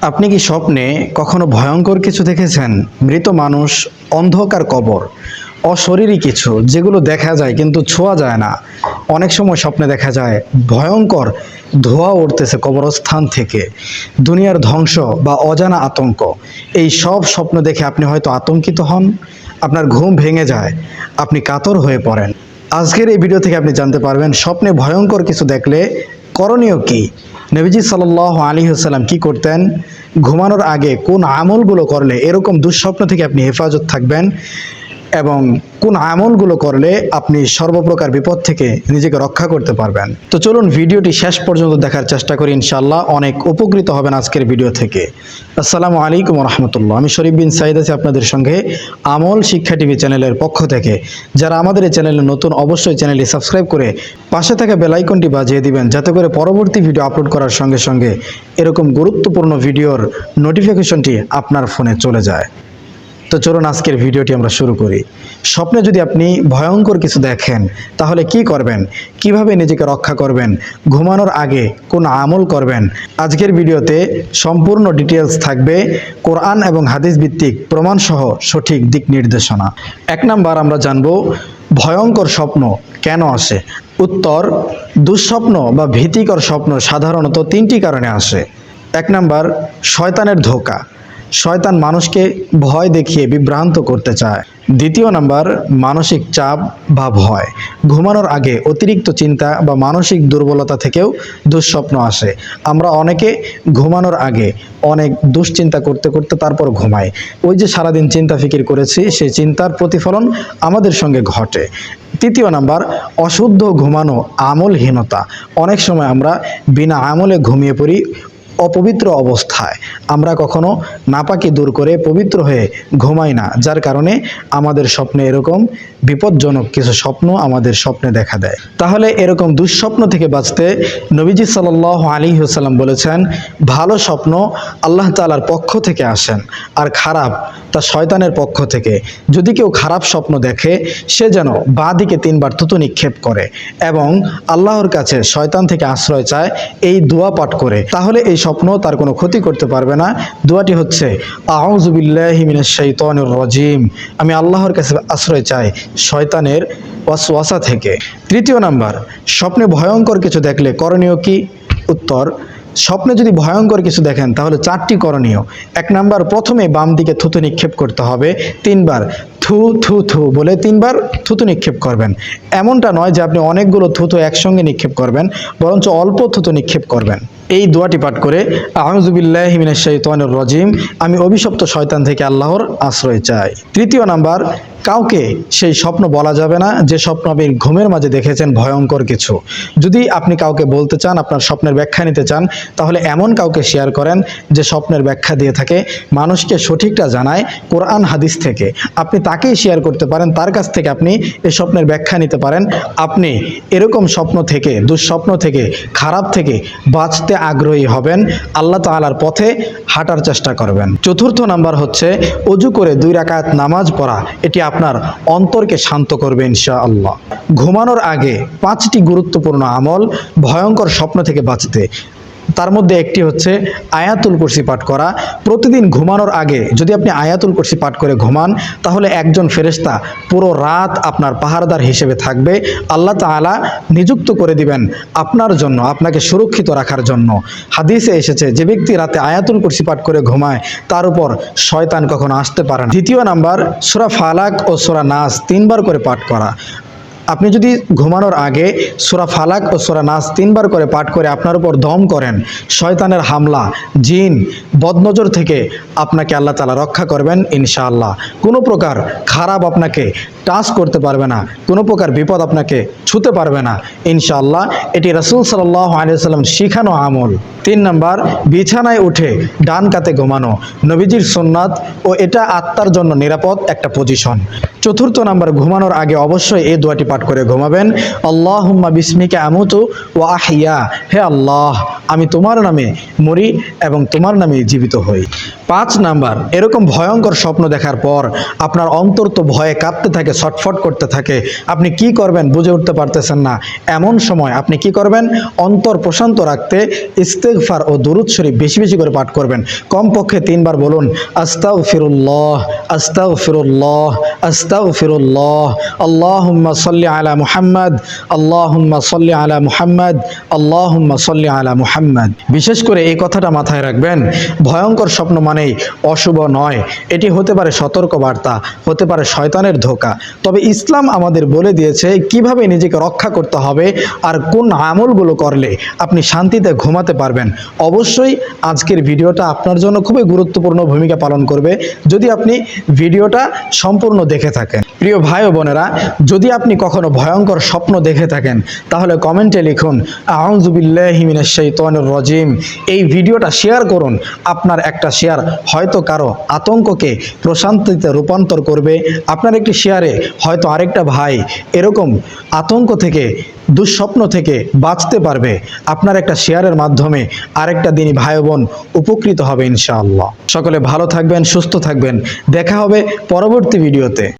আপনি কি স্বপ্নে কখনো ভয়ঙ্কর কিছু দেখেছেন? মৃত মানুষ, অন্ধকার কবর, অশরীরী কিছু, যেগুলো দেখা যায় কিন্তু ছোঁয়া যায় না। অনেক সময় স্বপ্নে দেখা যায় ভয়ঙ্কর ধোঁয়া উঠতেছে কবরস্থান থেকে। দুনিয়ার ধ্বংস বা অজানা আতঙ্ক। এই সব স্বপ্ন দেখে আপনি হয়তো আতঙ্কিত হন। আপনার ঘুম ভেঙে যায়। আপনি কাতর হয়ে পড়েন। আজকের এই ভিডিও থেকে আপনি জানতে পারবেন, স্বপ্নে ভয়ঙ্কর কিছু দেখলে করণীয় কি? নবীজি সাল আলী হাসাল্লাম কি করতেন? ঘুমানোর আগে কোন আমলগুলো করলে এরকম দুঃস্বপ্ন থেকে আপনি হেফাজত থাকবেন? এবং কোন আমলগুলো করলে আপনি সর্বপ্রকার বিপদ থেকে নিজেকে রক্ষা করতে পারবেন। তো চলুন ভিডিওটি শেষ পর্যন্ত দেখার চেষ্টা করি ইনশাল্লাহ অনেক উপকৃত হবেন আজকের ভিডিও থেকে। আসসালামু আলাইকুম রহমতুল্লাহ। আমি শরীফ বিন সাইদ আছি আপনাদের সঙ্গে আমল শিক্ষা টিভি চ্যানেলের পক্ষ থেকে। যারা আমাদের এই চ্যানেলে নতুন, অবশ্যই চ্যানেলটি সাবস্ক্রাইব করে পাশে থাকা বেলাইকনটি বাজিয়ে দিবেন, যাতে করে পরবর্তী ভিডিও আপলোড করার সঙ্গে সঙ্গে এরকম গুরুত্বপূর্ণ ভিডিওর নোটিফিকেশনটি আপনার ফোনে চলে যায়। তো চলুন আজকের ভিডিওটি আমরা শুরু করি। স্বপ্নে যদি আপনি ভয়ঙ্কর কিছু দেখেন, তাহলে কি করবেন? কীভাবে নিজেকে রক্ষা করবেন? ঘুমানোর আগে কোন আমল করবেন? আজকের ভিডিওতে সম্পূর্ণ ডিটেলস থাকবে কোরআন এবং হাদিস ভিত্তিক প্রমাণসহ সঠিক দিক নির্দেশনা। এক নাম্বার আমরা জানব, ভয়ঙ্কর স্বপ্ন কেন আসে? উত্তর, দুঃস্বপ্ন বা ভীতিকর স্বপ্ন সাধারণত তিনটি কারণে আসে। এক নাম্বার, শয়তানের ধোকা। শয়তান মানুষকে ভয় দেখিয়ে বিভ্রান্ত করতে চায়। দ্বিতীয় নাম্বার, মানসিক চাপ বা ভয়। ঘুমানোর আগে অতিরিক্ত চিন্তা বা মানসিক দুর্বলতা থেকেও দুঃস্বপ্ন আসে। আমরা অনেকে ঘুমানোর আগে অনেক দুশ্চিন্তা করতে করতে তারপর ঘুমাই। ওই যে সারাদিন চিন্তা ফিকির করেছি, সেই চিন্তার প্রতিফলন আমাদের সঙ্গে ঘটে। তৃতীয় নাম্বার, অশুদ্ধ ঘুমানো আমলহীনতা। অনেক সময় আমরা বিনা আমলে ঘুমিয়ে পড়ি অপবিত্র অবস্থায়। আমরা কখনো নাপাকি দূর করে পবিত্র হয়ে ঘুমাই না, যার কারণে আমাদের স্বপ্নে এরকম বিপজ্জনক কিছু স্বপ্ন আমাদের স্বপ্নে দেখা দেয়। তাহলে এরকম দুঃস্বপ্ন থেকে বাঁচতে নবীজি সাল আলী হুসাল্লাম বলেছেন, ভালো স্বপ্ন আল্লাহ তালার পক্ষ থেকে আসেন, আর খারাপ তা শয়তানের পক্ষ থেকে। যদি কেউ খারাপ স্বপ্ন দেখে, সে যেন বাঁ দিকে তিনবার থুতু নিক্ষেপ করে এবং আল্লাহর কাছে শয়তান থেকে আশ্রয় চায়, এই দোয়া পাঠ করে, তাহলে এই স্বপ্ন তার কোনো ক্ষতি করতে পারবে না। দোয়াটি হচ্ছে আউজুবিল্লাহিমিনাশাইতানির রজিম। আমি আল্লাহর কাছে আশ্রয় চাই শয়তানের ওয়াসওয়াসা থেকে। তৃতীয় নাম্বার, স্বপ্নে ভয়ঙ্কর কিছু দেখলে করণীয় কি? উত্তর, স্বপ্নে যদি ভয়ঙ্কর কিছু দেখেন তাহলে চারটি করণীয়। এক নাম্বার, প্রথমে বাম দিকে থুতু নিক্ষেপ করতে হবে। তিনবার থু থু থু বলে তিনবার থুতু নিক্ষেপ করবেন। এমনটা নয় যে আপনি অনেকগুলো থুতু একসঙ্গে নিক্ষেপ করবেন, বরঞ্চ অল্প থুতু নিক্ষেপ করবেন। এই দোয়াটি পাঠ করে আহমজুবিল্লাহিমিনাশাইতানুর রজিম আমি অভিশপ্ত শয়তান থেকে আল্লাহর আশ্রয় চাই। তৃতীয় নাম্বার, কাউকে সেই স্বপ্ন বলা যাবে না, যে স্বপ্ন আপনি ঘুমের মাঝে দেখেছেন ভয়ঙ্কর কিছু। যদি আপনি কাউকে বলতে চান, আপনার স্বপ্নের ব্যাখ্যা নিতে চান, তাহলে এমন কাউকে শেয়ার করেন, যে স্বপ্নের ব্যাখ্যা দিয়ে থাকে, মানুষকে সঠিকটা জানায় কোরআন হাদিস থেকে। আপনি তাকেই শেয়ার করতে পারেন, তার কাছ থেকে আপনি এই স্বপ্নের ব্যাখ্যা নিতে পারেন। আপনি এরকম স্বপ্ন থেকে, দুঃস্বপ্ন থেকে, খারাপ থেকে বাঁচতে আগ্রহী হবেন। আল্লাহ তাআলার পথে হাঁটার চেষ্টা করবেন। চতুর্থ নাম্বার হচ্ছে, অজু করে দুই রাকাত নামাজ পড়া। এটি আপনার অন্তরকে শান্ত করবে ইনশাআল্লাহ। ঘুমানোর আগে পাঁচটি গুরুত্বপূর্ণ আমল, ভয়ঙ্কর স্বপ্ন থেকে বাঁচতে। তার মধ্যে একটি হচ্ছে আয়াতুল কুরসি পাঠ করা। প্রতিদিন ঘুমানোর আগে যদি আপনি আয়াতুল কুরসি পাঠ করে ঘুমান, তাহলে একজন ফেরেশতা পুরো রাত আপনার পাহারাদার হিসেবে থাকবে। আল্লাহ তাআলা নিযুক্ত করে দিবেন আপনার জন্য, আপনাকে সুরক্ষিত রাখার জন্য। হাদিসে এসেছে, যে ব্যক্তি রাতে আয়াতুল কুরসি পাঠ করে ঘুমায়, তার উপর শয়তান কখনো আসতে পারে দ্বিতীয় নাম্বার, সুরা ফালাক ও সুরা নাস তিনবার করে পাঠ করা। আপনি যদি ঘুমানোর আগে সোরা ফালাক ও সোরা নাস তিনবার করে পাঠ করে আপনার উপর দম করেন, শয়তানের হামলা, জিন, বদনজর থেকে আপনাকে আল্লাহ তালা রক্ষা করবেন ইনশাআল্লাহ। কোনো প্রকার খারাপ আপনাকে টাচ করতে পারবে না, কোনো প্রকার বিপদ আপনাকে ছুতে পারবে না, ইনশাআল্লাহ। এটি রসুল সাল্লাহ আলিয়াল্লাম শিখানো আমল। তিন নম্বর, বিছানায় উঠে ডান কাতে ঘুমানো, নবীজির সোননাথ ও এটা আত্মার জন্য নিরাপদ একটা পজিশন চতুর্থ নাম্বার, ঘুমানোর আগে অবশ্যই এই দোয়াটি পাঠ করে ঘুমাবেন। আল্লাহুম্মা বিসমিকা আমুতু ও আহিয়া হে আল্লাহ, আমি তোমার নামে মরি এবং তোমার নামে জীবিত হই। পাঁচ নাম্বার, এরকম ভয়ঙ্কর স্বপ্ন দেখার পর আপনার অন্তর তো ভয়ে কাঁপতে থাকে, ছটফট করতে থাকে। আপনি কি করবেন বুঝে উঠতে পারতেছেন না। এমন সময় আপনি কি করবেন? অন্তর প্রশান্ত রাখতে ইস্তেগফার ও দুরুদ শরীফ বেশি বেশি করে পাঠ করবেন। কমপক্ষে তিনবার বলুন আস্তাউ ফিরুল্লাহ আস্তাউ ফিরুল্লাহ আস্তাউ ফিরুল্লাহ আল্লাহুম্মা সাল্লি আলা মুহাম্মদ, আল্লাহুম্মা আলা মুহাম্মদ, আল্লাহুম্মা আলা মুহাম্মদ। বিশেষ করে এই কথাটা মাথায় রাখবেন, ভয়ঙ্কর স্বপ্ন মানেই অশুভ নয়। এটি হতে পারে সতর্ক বার্তা হতে পারে শয়তানের ধোকা। তবে ইসলাম আমাদের বলে দিয়েছে কীভাবে নিজেকে রক্ষা করতে হবে আর কোন আমলগুলো করলে আপনি শান্তিতে ঘুমাতে পারবেন। অবশ্যই আজকের ভিডিওটা আপনার জন্য খুবই গুরুত্বপূর্ণ ভূমিকা পালন করবে। যদি আপনি ভিডিওটা সম্পূর্ণ দেখে থাকেন। প্রিয় ভাই ও বোনেরা, যদি আপনি কখনো ভয়ঙ্কর স্বপ্ন দেখে থাকেন, তাহলে কমেন্টে লিখুন আউজুবিল্লাহি মিনাশ শাইতানির রাজিম। এই ভিডিওটা শেয়ার করুন, আপনার একটা শেয়ার হয়তো কারও আতঙ্ককে প্রশান্তিতে রূপান্তর করবে। আপনার একটি শেয়ারে হয়তো আরেকটা ভাই এরকম আতঙ্ক থেকে, দুঃস্বপ্ন থেকে বাঁচতে পারবে। আপনার একটা শেয়ারের মাধ্যমে আরেকটা দিনই ভাই বোন উপকৃত হবে ইনশাআল্লাহ। সকলে ভালো থাকবেন, সুস্থ থাকবেন। দেখা হবে পরবর্তী ভিডিওতে।